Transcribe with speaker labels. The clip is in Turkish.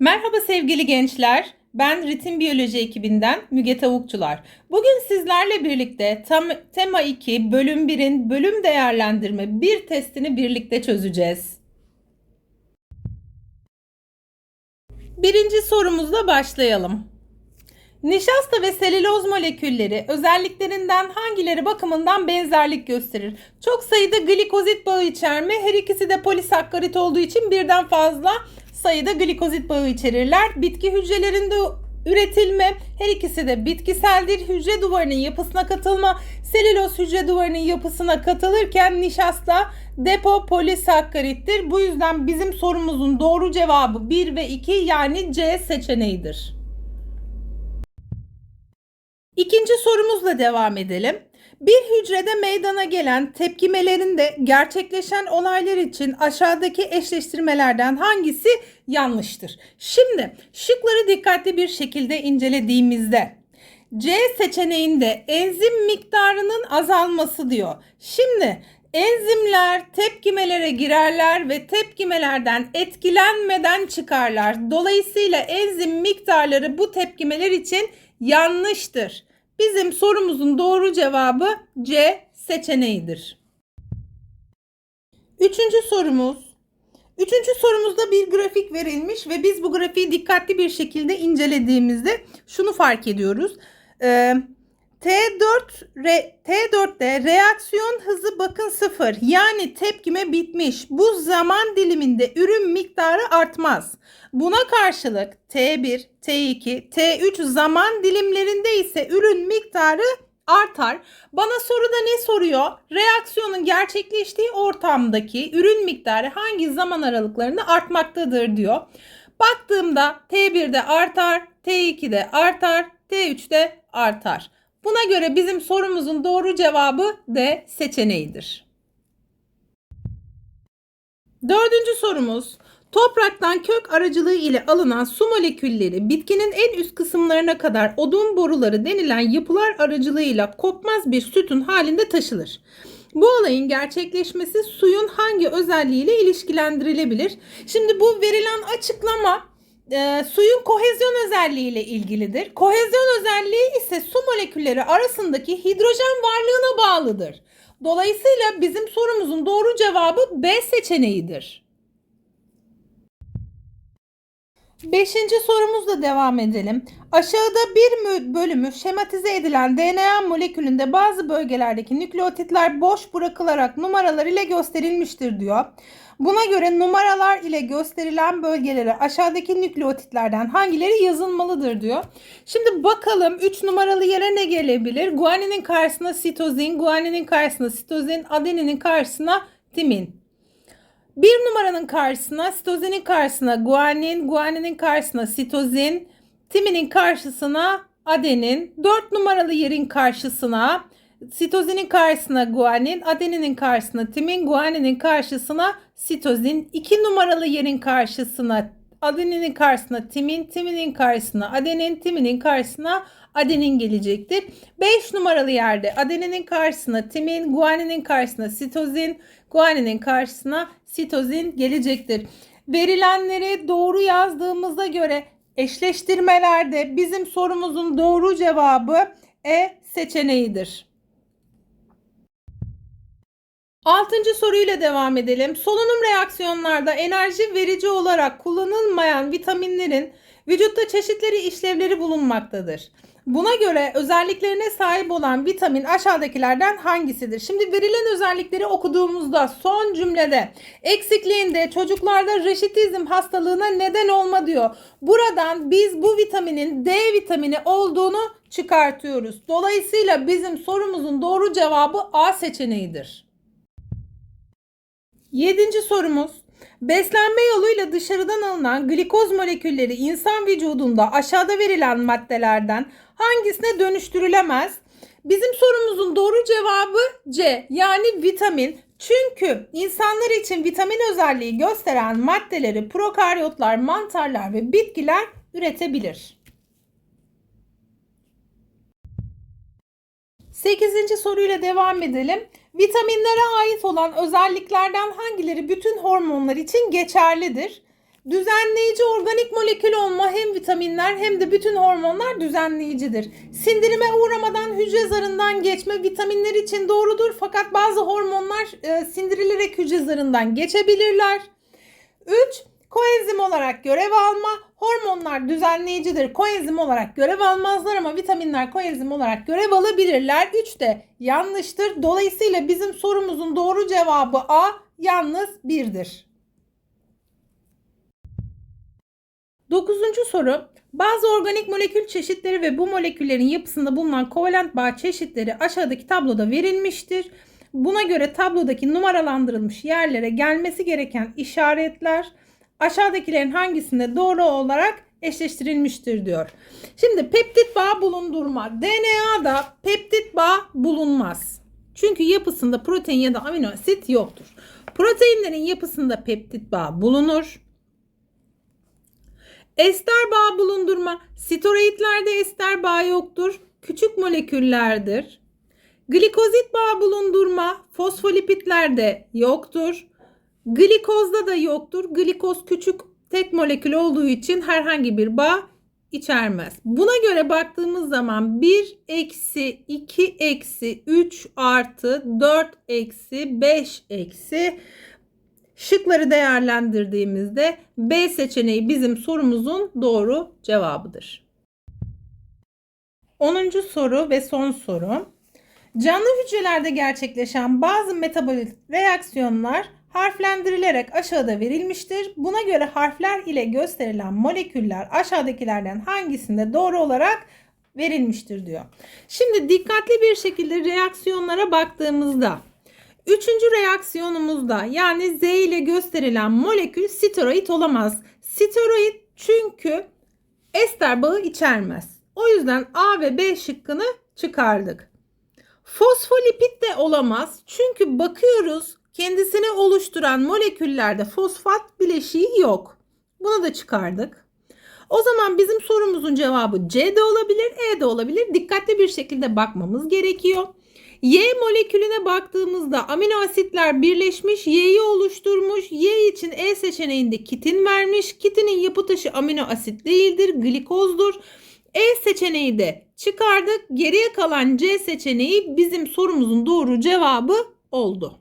Speaker 1: Merhaba sevgili gençler. Ben Ritim Biyoloji ekibinden Müge Tavukçular. Bugün sizlerle birlikte tam, tema 2 bölüm 1'in bölüm değerlendirme bir testini birlikte çözeceğiz. Birinci sorumuzla başlayalım. Nişasta ve selüloz molekülleri özelliklerinden hangileri bakımından benzerlik gösterir? Çok sayıda glikozit bağı içerme, her ikisi de polisakkarit olduğu için birden fazla sayıda glikozit bağı içerirler. Bitki hücrelerinde üretilme, her ikisi de bitkiseldir. Hücre duvarının yapısına katılma, selüloz hücre duvarının yapısına katılırken nişasta depo polisakkarittir. Bu yüzden bizim sorumuzun doğru cevabı 1 ve 2 yani C seçeneğidir. İkinci sorumuzla devam edelim. Bir hücrede meydana gelen tepkimelerinde gerçekleşen olaylar için aşağıdaki eşleştirmelerden hangisi yanlıştır? Şimdi şıkları dikkatli bir şekilde incelediğimizde C seçeneğinde enzim miktarının azalması diyor. Şimdi enzimler tepkimelere girerler ve tepkimelerden etkilenmeden çıkarlar. Dolayısıyla enzim miktarları bu tepkimeler için yanlıştır. Bizim sorumuzun doğru cevabı C seçeneğidir. Üçüncü sorumuz. Üçüncü sorumuzda bir grafik verilmiş ve biz bu grafiği dikkatli bir şekilde incelediğimizde şunu fark ediyoruz. Ee, T4 re, T4'te reaksiyon hızı bakın sıfır. Yani tepkime bitmiş. Bu zaman diliminde ürün miktarı artmaz. Buna karşılık T1, T2, T3 zaman dilimlerinde ise ürün miktarı artar. Bana soruda ne soruyor? Reaksiyonun gerçekleştiği ortamdaki ürün miktarı hangi zaman aralıklarında artmaktadır diyor. Baktığımda T1'de artar, T2'de artar, T3'de artar. Buna göre bizim sorumuzun doğru cevabı D seçeneğidir. Dördüncü sorumuz. Topraktan kök aracılığı ile alınan su molekülleri bitkinin en üst kısımlarına kadar odun boruları denilen yapılar aracılığıyla kopmaz bir sütun halinde taşılır. Bu olayın gerçekleşmesi suyun hangi özelliğiyle ilişkilendirilebilir? Şimdi bu verilen açıklama e, suyun kohezyon özelliği ile ilgilidir. Kohezyon özelliği ise su molekülleri arasındaki hidrojen varlığına bağlıdır. Dolayısıyla bizim sorumuzun doğru cevabı B seçeneğidir. Beşinci sorumuzla devam edelim. Aşağıda bir bölümü şematize edilen DNA molekülünde bazı bölgelerdeki nükleotitler boş bırakılarak numaralar ile gösterilmiştir diyor. Buna göre numaralar ile gösterilen bölgelere aşağıdaki nükleotitlerden hangileri yazılmalıdır diyor. Şimdi bakalım 3 numaralı yere ne gelebilir? Guaninin karşısına sitozin, guaninin karşısına sitozin, adeninin karşısına timin. Bir numaranın karşısına sitozinin karşısına guanin, guaninin karşısına sitozin, timinin karşısına adenin, 4 numaralı yerin karşısına sitozinin karşısına guanin, adeninin karşısına timin, guaninin karşısına sitozin, 2 numaralı yerin karşısına adeninin karşısına timin, timinin karşısına adenin, timinin karşısına adenin gelecektir. 5 numaralı yerde adeninin karşısına timin, guaninin karşısına sitozin, guaninin karşısına sitozin gelecektir. Verilenleri doğru yazdığımıza göre eşleştirmelerde bizim sorumuzun doğru cevabı E seçeneğidir. Altıncı soruyla devam edelim. Solunum reaksiyonlarda enerji verici olarak kullanılmayan vitaminlerin vücutta çeşitleri işlevleri bulunmaktadır. Buna göre özelliklerine sahip olan vitamin aşağıdakilerden hangisidir? Şimdi verilen özellikleri okuduğumuzda son cümlede eksikliğinde çocuklarda reşitizm hastalığına neden olma diyor. Buradan biz bu vitaminin D vitamini olduğunu çıkartıyoruz. Dolayısıyla bizim sorumuzun doğru cevabı A seçeneğidir. Yedinci sorumuz. Beslenme yoluyla dışarıdan alınan glikoz molekülleri insan vücudunda aşağıda verilen maddelerden hangisine dönüştürülemez? Bizim sorumuzun doğru cevabı C yani vitamin. Çünkü insanlar için vitamin özelliği gösteren maddeleri prokaryotlar, mantarlar ve bitkiler üretebilir. 8. soruyla devam edelim. Vitaminlere ait olan özelliklerden hangileri bütün hormonlar için geçerlidir? Düzenleyici organik molekül olma hem vitaminler hem de bütün hormonlar düzenleyicidir. Sindirime uğramadan hücre zarından geçme vitaminler için doğrudur fakat bazı hormonlar e, sindirilerek hücre zarından geçebilirler. 3. Koenzim olarak görev alma. Hormonlar düzenleyicidir. Koenzim olarak görev almazlar ama vitaminler koenzim olarak görev alabilirler. 3 de yanlıştır. Dolayısıyla bizim sorumuzun doğru cevabı A yalnız 1'dir. Dokuzuncu soru. Bazı organik molekül çeşitleri ve bu moleküllerin yapısında bulunan kovalent bağ çeşitleri aşağıdaki tabloda verilmiştir. Buna göre tablodaki numaralandırılmış yerlere gelmesi gereken işaretler aşağıdakilerin hangisinde doğru olarak eşleştirilmiştir diyor. Şimdi peptit bağ bulundurma. DNA'da peptit bağ bulunmaz. Çünkü yapısında protein ya da amino asit yoktur. Proteinlerin yapısında peptit bağ bulunur. Ester bağı bulundurma. Steroidlerde ester bağı yoktur. Küçük moleküllerdir. Glikozit bağı bulundurma. Fosfolipitlerde yoktur. Glikozda da yoktur. Glikoz küçük tek molekül olduğu için herhangi bir bağ içermez. Buna göre baktığımız zaman 1 eksi 2 eksi 3 artı 4 eksi 5 eksi Şıkları değerlendirdiğimizde B seçeneği bizim sorumuzun doğru cevabıdır. 10. soru ve son soru. Canlı hücrelerde gerçekleşen bazı metabolit reaksiyonlar harflendirilerek aşağıda verilmiştir. Buna göre harfler ile gösterilen moleküller aşağıdakilerden hangisinde doğru olarak verilmiştir diyor. Şimdi dikkatli bir şekilde reaksiyonlara baktığımızda Üçüncü reaksiyonumuzda yani Z ile gösterilen molekül steroid olamaz. Steroid çünkü ester bağı içermez. O yüzden A ve B şıkkını çıkardık. Fosfolipid de olamaz. Çünkü bakıyoruz kendisini oluşturan moleküllerde fosfat bileşiği yok. Bunu da çıkardık. O zaman bizim sorumuzun cevabı C de olabilir, E de olabilir. Dikkatli bir şekilde bakmamız gerekiyor. Y molekülüne baktığımızda amino asitler birleşmiş, Y'yi oluşturmuş. Y için E seçeneğinde kitin vermiş. Kitinin yapı taşı amino asit değildir, glikozdur. E seçeneği de çıkardık. Geriye kalan C seçeneği bizim sorumuzun doğru cevabı oldu.